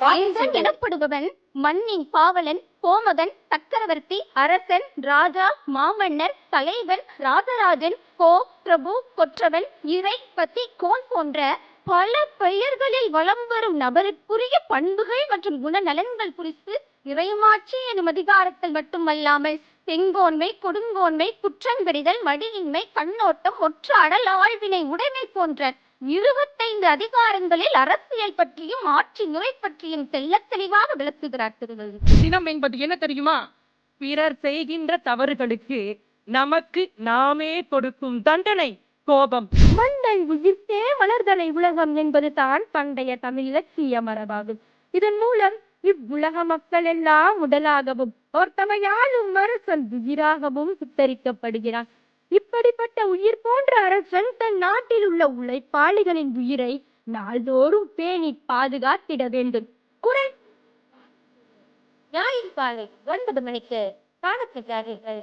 எனப்படுபவன் மண்ணின் பாவலன் கோமகன் சக்கரவர்த்தி அரசன் ராஜா மாமன்னர் தலைவன் ராஜராஜன் கோ பிரபு கொற்றவன் இறை பத்தி கோன் போன்ற பல பெயர்களில் வலம் வரும் நபருக்குரிய பண்புகள் மற்றும் குணநலன்கள் குறித்து இறைமாட்சி எனும் அதிகாரத்தில் மட்டுமல்லாமல் செங்கோன்மை கொடுங்கோன்மை குற்றங்கடிதல் மடியின்மை கண்ணோட்டம் ஒற்றாடல் ஆழ்வினை உடைமை போன்ற இருபத்தைந்து அதிகாரங்களில் அரசியல் பற்றியும் ஆட்சி முறை பற்றியும் தெள்ளத் தெளிவாக விளக்குகிறார் திருவள்ளுவர். தினம் என்பது என்ன தெரியுமா? பிறர் செய்கின்ற தவறுகளுக்கு நமக்கு நாமே கொடுக்கும் தண்டனை கோபம். மண்ணை உயிர்த்தே வளர்தலை உலகம் என்பது தான் பண்டைய தமிழ் இலக்கிய மரபாகும் இதன் மூலம் இவ்வுலக மக்கள் எல்லாம் உடலாகவும் ஒருத்தமையாலும் அரசன் உயிராகவும் சித்தரிக்கப்படுகிறான். இப்படிப்பட்ட உயிர் போன்ற அரசன் தன் நாட்டில் உள்ள உழைப்பாளிகளின் உயிரை நாள்தோறும் பேணி பாதுகாத்திட வேண்டும். குறை! ஞாயிறு காலை ஒன்பது மணிக்கு காணப்படுகிறார்கள்